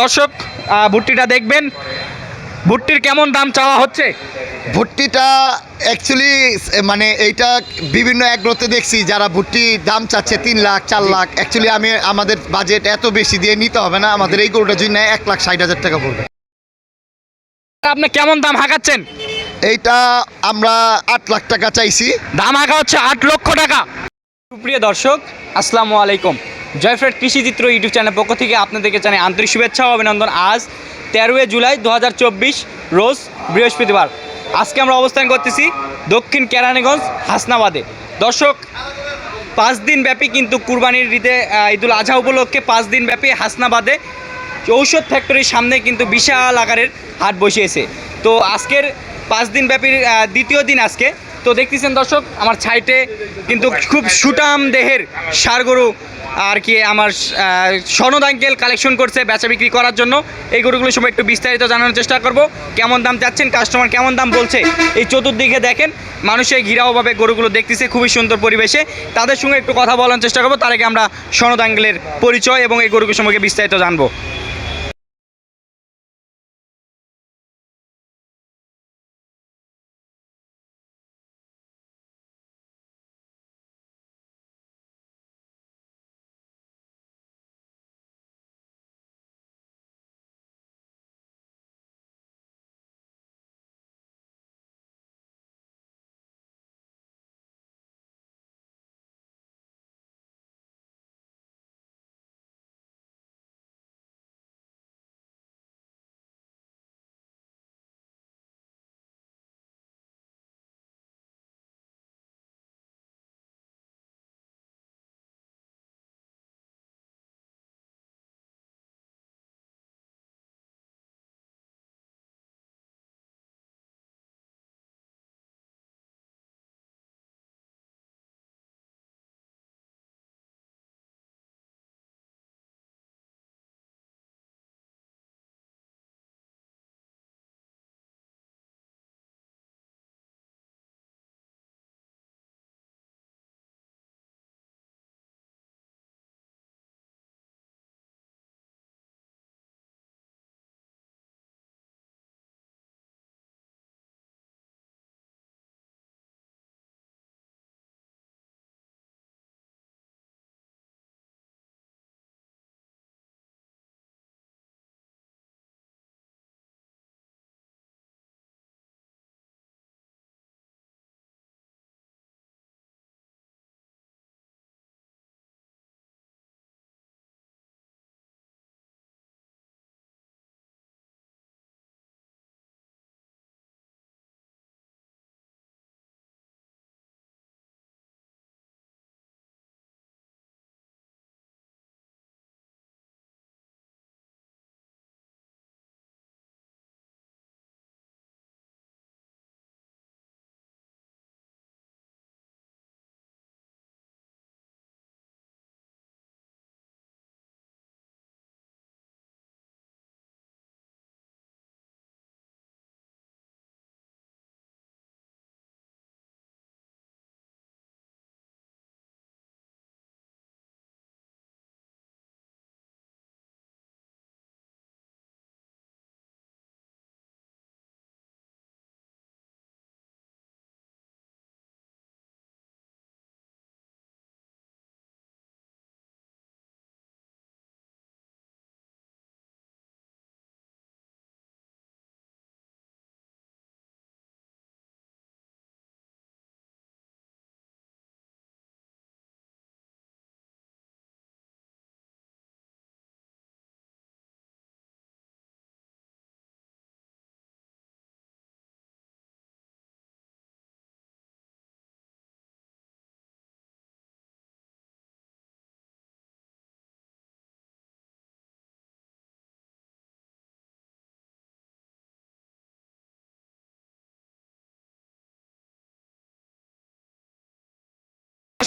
দর্শক ভুট্টিটা দেখবেন। ভুট্টির কেমন দাম চাওয়া হচ্ছে? ভুট্টিটা অ্যাকচুয়ালি মানে এইটা বিভিন্ন অ্যাগ্রোতে দেখছি যারা ভুট্টি দাম চাচ্ছে তিন লাখ চার লাখ অ্যাকচুয়ালি আমি আমাদের বাজেট এত বেশি দিয়ে নিতে হবে না আমাদের এই গরুটার জন্য এক লাখ ষাট হাজার টাকা পড়বে। আপনি কেমন দাম হাঁকাচ্ছেন? এইটা আমরা আট লাখ টাকা চাইছি। দাম হাঁকা হচ্ছে আট লক্ষ টাকা। সুপ্রিয় দর্শক আসসালামু আলাইকুম। জয়ফ্রেড কৃষি চিত্র ইউটিউব চ্যানেল পক্ষ থেকে আপনাদেরকে জানাই আন্তরিক শুভেচ্ছা ও অভিনন্দন। আজ তেরোই জুলাই দু হাজার চব্বিশ রোজ বৃহস্পতিবার। আজকে আমরা অবস্থান করতেছি দক্ষিণ কেরানীগঞ্জ হাসনাবাদে। দর্শক পাঁচ দিন ব্যাপী কিন্তু কুরবানির ঈদে ঈদুল আজহা উপলক্ষে পাঁচ দিন ব্যাপী হাসনাবাদে ঔষধ ফ্যাক্টরির সামনে কিন্তু বিশাল আকারের হাট বসিয়েছে। তো আজকের পাঁচ দিন ব্যাপী আহ, দ্বিতীয় দিন আজকে। তো দেখতেছেন দর্শক, আমার ছাইটে কিন্তু খুব সুটাম দেহের গরু আর কি আমার সনদ আঙ্কেল কালেকশন করছে বেচা বিক্রি করার জন্য। এই গরুগুলোর সময় একটু বিস্তারিত জানানোর চেষ্টা করব। কেমন দাম চাচ্ছেন কাস্টমার কেমন দাম বলছে, এই চতুর্দিকে দেখেন। মানুষের ঘিরাওভাবে গরুগুলো দেখতেছে, খুবই সুন্দর পরিবেশে। তাদের সঙ্গে একটু কথা বলার চেষ্টা করব, তার আগে আমরা সনদ আঙ্কেলের পরিচয় এবং এই গরুগুলোর সম্পর্কে বিস্তারিত জানব।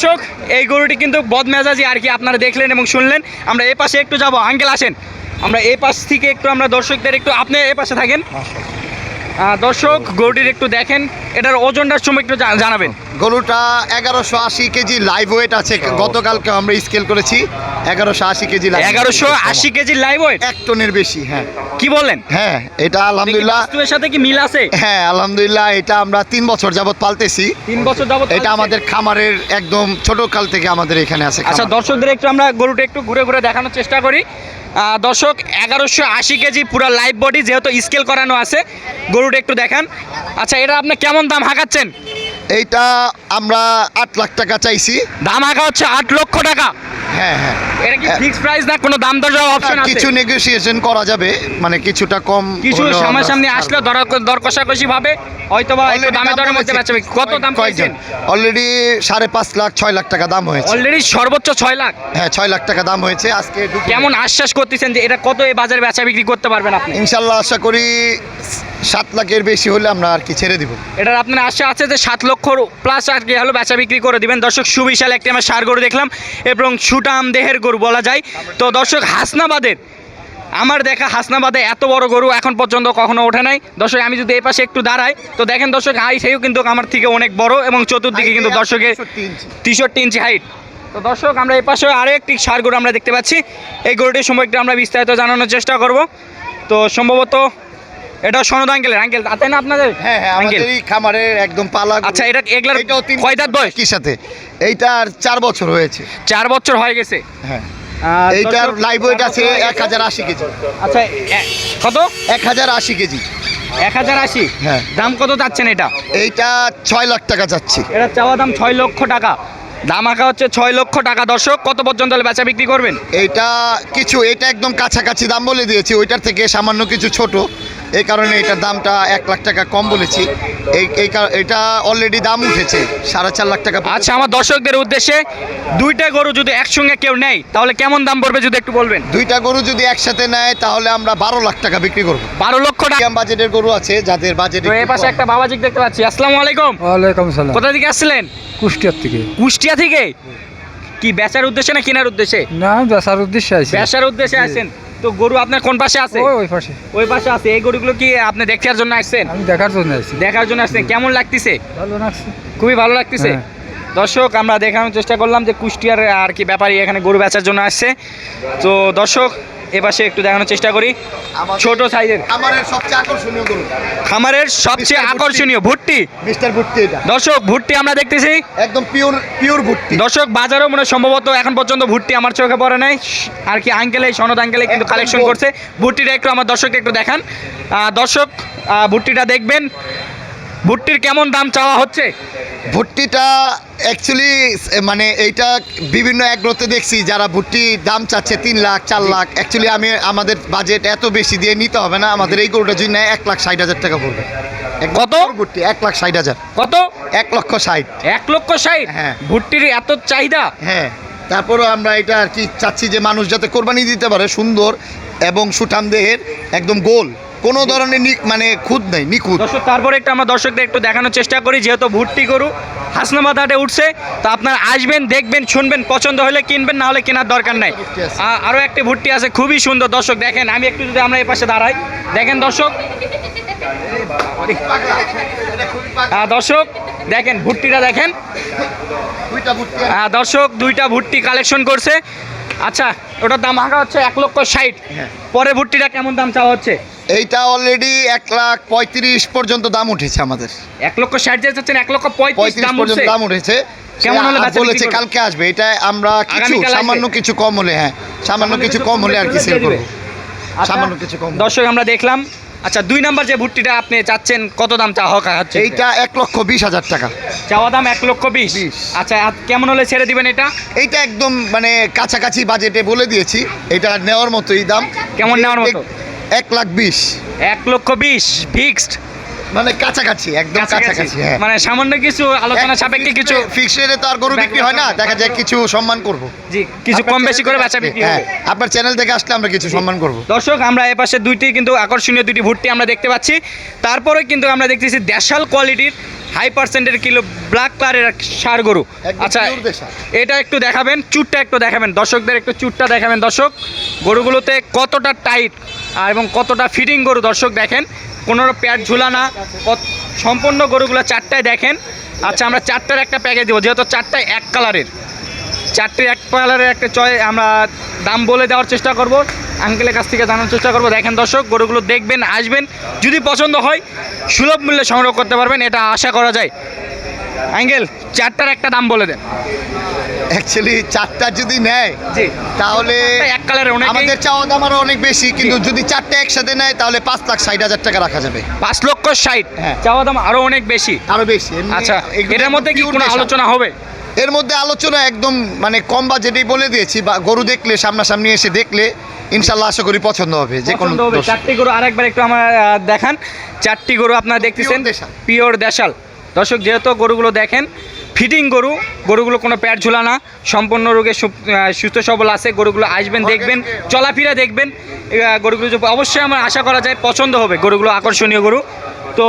দর্শক এই গরুটি কিন্তু বদমেজাজি আর কি আপনারা দেখলেন এবং শুনলেন। আমরা এ পাশে একটু যাব। আঙ্কেল আসেন। আমরা এ পাশ থেকে একটু আমরা দর্শকদের একটু আপনি এ পাশে থাকেন। দর্শক গরুটির একটু দেখেন। এটার ওজনটার সময় একটু জানাবেন। গরুটা এগারোশো আশি কেজি লাইভ ওয়েট আছে। গতকালকে আমরা স্কেল করেছি। এগারোশো আশি কেজি এগারোশো আশি কেজি লাইভ ওয়েট এক টনের বেশি হ্যাঁ। কি বলেন? হ্যাঁ এটা আলহামদুলিল্লাহ বাস্তবের সাথে কি মিল আছে? হ্যাঁ আলহামদুলিল্লাহ এটা আমরা তিন বছর যাবত পালতেছি। তিন বছর যাবত এটা আমাদের খামারের একদম ছোট কাল থেকে আমাদের এখানে আছে আচ্ছা দর্শকদের একটু আমরা গরুটা একটু ঘুরে ঘুরে দেখানোর চেষ্টা করি। দর্শক এগারোশো আশি কেজি পুরো লাইভ বডি যেহেতু স্কেল করানো আছে গরুটা একটু দেখান। আচ্ছা এটা আপনি কেমন দাম হাঁকাচ্ছেন? এইটা আমরা আট লাখ টাকা চাইছি। দাম হাঁকা হচ্ছে আট লক্ষ টাকা। হ্যাঁ হ্যাঁ। এটা কি ফিক্স প্রাইস না কোনো দাম দর অপশন আছে? কিছু নেগোসিয়েশন করা যাবে মানে কিছুটা কম কিছু সামনাসামনি আসলে দর দর কষাকষি ভাবে হয়তো বা একটু দামে দাম দরের মধ্যে বেচা কত দাম অলরেডি সাড়ে পাঁচ লাখ ছয় লাখ টাকা দাম হয়েছে। অলরেডি সর্বোচ্চ ছয় লাখ? হ্যাঁ ছয় লাখ টাকা দাম হয়েছে। আজকে কেমন আশ্বাস করতেছেন যে এটা কত এই বাজারে বেচা বিক্রি করতে পারবেন আপনি? ইনশাল্লাহ আশা করি সাত লাখের বেশি হলে আমরা আর কি ছেড়ে দিব। এটার আপনার আশা আছে যে সাত লক্ষ প্লাস আর কি হলো বেচা বিক্রি করে দিবেন। দর্শক সুবিশাল একটি আমরা সার গরু দেখলাম এবং সুটাম দেহের গরু বলা যায়। তো দর্শক হাসনাবাদের আমার দেখা হাসনাবাদে এত বড় গরু এখন পর্যন্ত কখনো ওঠে নাই। দর্শক আমি যদি এই পাশে একটু দাঁড়াই তো দেখেন দর্শক হাই সেও কিন্তু আমার থেকে অনেক বড় এবং চতুর্দিকে কিন্তু দর্শকের তেষট্টি ইঞ্চি। হাইট তো দর্শক আমরা এই পাশে আরও একটি সার গরু আমরা দেখতে পাচ্ছি। এই গরুটির সময় একটু আমরা বিস্তারিত জানানোর চেষ্টা করব। তো সম্ভবত এটা সনদ আঙ্কেলের আঙ্কেল তাতে না আপনাদের? হ্যাঁ হ্যাঁ আঙ্কেল। এই খামারের একদম পালা আচ্ছা এটা এগুলার কয় দাঁত বয়স? কি সাথে? এইটার চার বছর হয়েছে। চার বছর হয়ে গেছে? হ্যাঁ। এইটার লাইভ ওয়েট আছে এক হাজার আশি কেজি। আচ্ছা কত? এক হাজার আশি কেজি। এক হাজার আশি? হ্যাঁ। দাম কত চাচ্ছেন এটা? এইটা ছয় লাখ টাকা যাচ্ছি। এটা চাওয়া দাম ছয় লক্ষ টাকা। দাম আঁকা হচ্ছে ছয় লক্ষ টাকা। দর্শক কত পর্যন্ত বেচা বিক্রি করবেন? এইটা কিছু এটা একদম কাছাকাছি দাম বলে দিয়েছি। ওইটার থেকে সামান্য কিছু ছোট। এই কারণে এটার দামটা এক লাখ টাকা কম বলেছি। এই এই কার- এটা অলরেডি দাম উঠেছে সাড়ে চার লাখ টাকা আচ্ছা আমার দর্শকদের উদ্দেশ্যে দুইটা গরু যদি একসঙ্গে কেউ নেয় তাহলে কেমন দাম পড়বে যদি একটু বলবেন? দুইটা গরু যদি একসাথে নেয় তাহলে আমরা বারো লাখ টাকা বিক্রি করব। বারো লক্ষ টাকা। বাজেটের গরু আছে যাদের বাজেট এই পাশে একটা বাবাজিক দেখতে পাচ্ছি আসসালামু আলাইকুম। ওয়ালাইকুম সালাম কোথা থেকে আসছিলেন? কুষ্টিয়ার থেকে। কুষ্টিয়া থেকে? কি বেচার উদ্দেশ্যে না কেনার উদ্দেশ্যে? না বেচার উদ্দেশ্যে আছি বেচার উদ্দেশ্যে আসেন তো গরু আপনার কোন পাশে আছে? ওই পাশে। ওই পাশে আছে। এই গরুগুলো কি আপনি দেখার জন্য আসছেন? আমি দেখার জন্য আসছি। দেখার জন্য আসছেন। কেমন লাগতেছে? ভালো লাগছে। খুবই ভালো লাগতেছে। হ্যাঁ। দর্শক আমরা দেখানোর চেষ্টা করলাম যে কুষ্টিয়ার আর কি ব্যাপারী এখানে গরু বেচার জন্য আসছে। তো দর্শক এপাশে একটু দেখানোর চেষ্টা করি। ছোট সাইজের। আমাদের সবচেয়ে আকর্ষণীয় গরু। খামারের সবচেয়ে আকর্ষণীয় ভুট্টি। মিস্টার ভুট্টি এটা। দর্শক ভুট্টি আমরা দেখতেছি। একদম পিওর পিওর ভুট্টি। দর্শক বাজারও মনে সম্ভবত এখন পর্যন্ত ভুট্টি আমার চোখে পড়ে নাই। আর কি আঙ্কেলে সনদ আঙ্কেলে কিন্তু কালেকশন করছে। ভুট্টিটা একটু আমার দর্শককে একটু দেখান। দর্শক ভুট্টিটা দেখবেন। ভুট্টির কেমন দাম চাওয়া হচ্ছে? ভুট্টিটা অ্যাকচুয়ালি মানে এইটা বিভিন্ন অ্যাগ্রোতে দেখছি যারা ভুট্টি দাম চাচ্ছে তিন লাখ চার লাখ অ্যাকচুয়ালি আমি আমাদের বাজেট এত বেশি দিয়ে নিতে হবে না আমাদের এই গরুটার জন্য এক লাখ ষাট হাজার টাকা পড়বে। কত? ভুট্টি এক লাখ ষাট হাজার। কত? এক লক্ষ ষাট। এক লক্ষ ষাট? হ্যাঁ। ভুট্টির এত চাহিদা? হ্যাঁ। তারপরও আমরা এটা আর কি চাচ্ছি যে মানুষ যাতে কোরবানি দিতে পারে সুন্দর এবং সুঠাম দেহের একদম গোল। কোনো ধরনের মানে খুদ নেই নিখুঁত। দর্শক তারপরে একটু আমরা দর্শকদের একটু দেখানোর চেষ্টা করি যেহেতু ভুট্টি গরু হাসনাবাদ হাটে উঠছে তো আপনারা আসবেন দেখবেন শুনবেন পছন্দ হলে কিনবেন না হলে কেনার দরকার নাই। ভুট্টি আছে। আ- আরও একটি ভুট্টি আছে খুবই সুন্দর। দর্শক দেখেন আমি একটু যদি আমরা এই পাশে দাঁড়াই। দেখেন দর্শক। দর্শক দেখেন ভুট্টিটা দেখেন। দুইটা দর্শক দুইটা ভুট্টি কালেকশন করছে। আচ্ছা ওটার দাম হাঁকা হচ্ছে এক লক্ষ ষাট। হ্যাঁ। পরে ভুট্টিটা কেমন দাম চাওয়া হচ্ছে? এইটা অলরেডি এক লাখ পঁয়ত্রিশ পর্যন্ত দাম উঠেছে আমাদের। এক লক্ষ ষাট যে চাচ্ছেন এক লক্ষ পঁয়ত্রিশ পর্যন্ত দাম উঠেছে। কেমন হলে বলেছে কালকে আসবে এটা আমরা কিছু সামান্য কিছু কম হলে হ্যাঁ সামান্য কিছু কম হলে আর কি সেল। করব। আচ্ছা, সামান্য কিছু কম। দর্শক আমরা দেখলাম। আচ্ছা দুই নাম্বার যে ভুট্টিটা আপনি চাচ্ছেন কত দাম চা হকা হচ্ছে এইটা এক লক্ষ বিশ হাজার টাকা। চাওয়া দাম এক লক্ষ বিশ। আচ্ছা কেমন হলে ছেড়ে দিবেন এটা? এইটা একদম মানে কাছাকাছি বাজেটে বলে দিয়েছি এটা নেওয়ার মতোই দাম। কেমন নেওয়ার মতো? এক লাখ বিশ। এক লক্ষ বিশ ফিক্সড মানে কাছাকাছি একদম কাছাকাছি। হ্যাঁ। মানে সামান্য কিছু আলোচনা সাপেক্ষে কিছু ফিক্সড রেটে তো আর গরু বিক্রি হয় না দেখা যায় কিছু সম্মান করব। জি কিছু কম বেশি করে বেচা বিক্রি হ্যাঁ আপনার চ্যানেল থেকে আসলে আমরা কিছু সম্মান করব। দর্শক আমরা এ পাশে দুইটি কিন্তু আকর্ষণীয় দুইটি ভুট্টি আমরা দেখতে পাচ্ছি। তারপরে কিন্তু আমরা দেখতেছি দেশাল কোয়ালিটির হাই পার্সেন্টের কিলো ব্ল্যাক কালারের সার গরু। আচ্ছা এটা একটু দেখাবেন চুটটা একটু দেখাবেন দর্শকদের একটু চুটটা দেখাবেন। দর্শক গরুগুলোতে কতটা টাইট আর এবং কতটা ফিটিং গরু? দর্শক দেখেন কোনো প্যাট ঝুলানা সম্পূর্ণ গরুগুলো চারটায় দেখেন। আচ্ছা আমরা চারটার একটা প্যাকেজ দেবো, যেহেতু চারটায় এক কালারের চারটে এক কালারের একটা চয় আমরা দাম বলে দেওয়ার চেষ্টা করব আঙ্কেলের কাছ থেকে জানার চেষ্টা করব। দেখেন দর্শক, গরুগুলো দেখবেন, আসবেন, যদি পছন্দ হয়, সুলভ মূল্যে সংগ্রহ করতে পারবেন, এটা আশা করা যায়। আঙ্কেল চারটার একটা দাম বলে দেন। অ্যাকচুয়ালি চারটা যদি নেয় তাহলে এক অনেক আমাদের চাওয়া দাম আরও অনেক বেশি কিন্তু যদি চারটে একসাথে নেয় তাহলে পাঁচ লাখ ষাট হাজার টাকা রাখা যাবে। পাঁচ লক্ষ ষাট। হ্যাঁ। চাওয়া দাম আরও অনেক বেশি। আরও বেশি। আচ্ছা এটার মধ্যে কি কোনো আলোচনা হবে? এর মধ্যে আলোচনা একদম মানে কম বাজেটেই বলে দিয়েছি বা গরু দেখলে সামনাসামনি এসে দেখলে ইনশাল্লাহ আশা করি পছন্দ হবে যে কোনো চারটি গরু আরেকবার একটু আমার দেখান। চারটি গরু আপনারা দেখতেছেন। পিওর দেশাল। দর্শক যেহেতু গরুগুলো দেখেন ফিটিং গরু গরুগুলো কোনো প্যাট ঝোলা না সম্পূর্ণ রোগে সুস্থ সবল আছে গরুগুলো আসবেন দেখবেন চলাফেরা দেখবেন গরুগুলো অবশ্যই আমার আশা করা যায় পছন্দ হবে গরুগুলো আকর্ষণীয় গরু। তো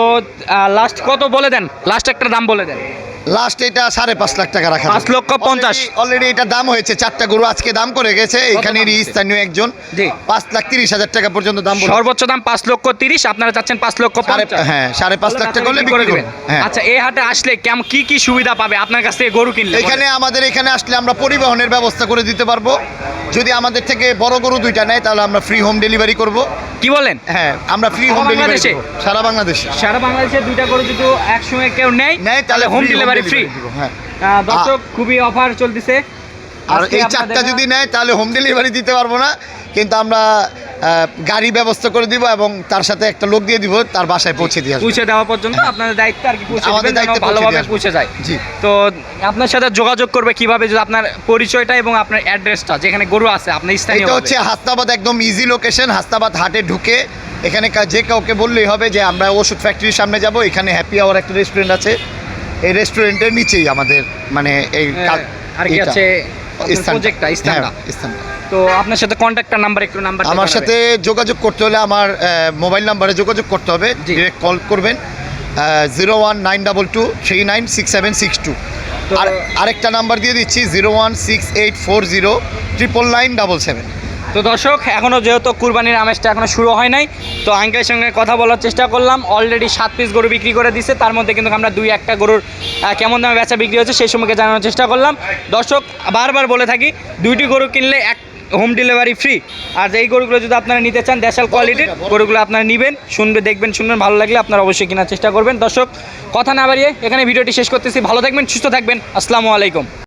লাস্ট কত বলে দেন? লাস্ট একটা দাম বলে দেন। লাস্ট এটা সাড়ে পাঁচ লাখ টাকা রাখা পাঁচ লক্ষ পঞ্চাশ। অলরেডি এটা দাম হয়েছে চারটা গরু আজকে দাম করে গেছে হয়েছে? স্থানীয় একজন। পাঁচ লাখ তিরিশ হাজার টাকা পর্যন্ত দাম সর্বোচ্চ দাম পাঁচ লক্ষ তিরিশ আপনারা চাচ্ছেন পাঁচ লক্ষ হ্যাঁ সাড়ে পাঁচ লাখ টাকা হলে বিক্রি করবেন হ্যাঁ। আচ্ছা এই হাটে আসলে কেমন কি কি সুবিধা পাবে আপনার কাছ থেকে গরু কিনলে? এখানে আমাদের এখানে আসলে আমরা পরিবহনের ব্যবস্থা করে দিতে পারব। যদি আমাদের থেকে বড় গরু দুইটা নেয় তাহলে আমরা ফ্রি হোম ডেলিভারি করব। কি বলেন? হ্যাঁ আমরা ফ্রি হোম ডেলিভারি? সারা বাংলাদেশে। সারা বাংলাদেশে দুইটা গরু যদি একসঙ্গে কেউ নেয় নেয় তাহলে হোম ডেলিভারি ফ্রি হ্যাঁ। দর্শক খুবই অফার চলতেছে। আর এই চারটা যদি নেয় তাহলে হোম ডেলিভারি দিতে পারব না। কিন্তু আমরা গাড়ি ব্যবস্থা করে দিব এবং তার সাথে একটা লোক দিয়ে দিব তার বাসায় পৌঁছে দিয়ে পৌঁছে দেওয়া পর্যন্ত আপনাদের দায়িত্ব আর কি পৌঁছে আমাদের দায়িত্বে ভালোভাবে পৌঁছে যায়। জি। তো আপনার সাথে যোগাযোগ করবে কীভাবে যদি আপনার পরিচয়টা এবং আপনার অ্যাড্রেসটা যেখানে গরু আছে আপনার স্থানীয় এটা হচ্ছে হাস্তাবাদ একদম ইজি লোকেশন হাস্তাবাদ হাটে ঢুকে এখানে যে কাউকে বললেই হবে যে আমরা ওষুধ ফ্যাক্টরির সামনে যাব এখানে হ্যাপি আওয়ার একটা রেস্টুরেন্ট আছে। এই রেস্টুরেন্টের নিচেই আমাদের মানে এই কা- আর কি আছে স্থানটা। প্রজেক্টটা স্থানটা। হ্যাঁ, স্থানটা। তো আপনার সাথে কন্ট্যাক্টর নাম্বার একটু নাম্বার আমার সাথে যোগাযোগ করতে হলে আমার মোবাইল নাম্বারে যোগাযোগ করতে হবে। ডিরেক্ট কল করবেন zero one nine double two three nine six seven six two তো- আর আরেকটা নাম্বার দিয়ে দিচ্ছি zero one six eight four zero triple nine double seven তো দর্শক এখনও যেহেতু কুরবানির আমেজটা এখনও শুরু হয় নাই তো আঙ্কেলের সঙ্গে কথা বলার চেষ্টা করলাম। অলরেডি সাত পিস গরু বিক্রি করে দিছে তার মধ্যে কিন্তু আমরা দুই একটা গরুর কেমন দামে বেচা বিক্রি হচ্ছে সেই সম্পর্কে জানানোর চেষ্টা করলাম। দর্শক বারবার বলে থাকি দুইটি গরু কিনলে এক হোম ডেলিভারি ফ্রি। আর এই গরুগুলো যদি আপনারা নিতে চান, দেশাল কোয়ালিটির গরুগুলো আপনারা নেবেন, শুনবে, দেখবেন, শুনবেন, ভালো লাগলে আপনারা অবশ্যই কেনার চেষ্টা করবেন। দর্শক, কথা না বাড়িয়ে এখানে ভিডিওটি শেষ করতেছি। ভালো থাকবেন, সুস্থ থাকবেন। আসসালামু আলাইকুম।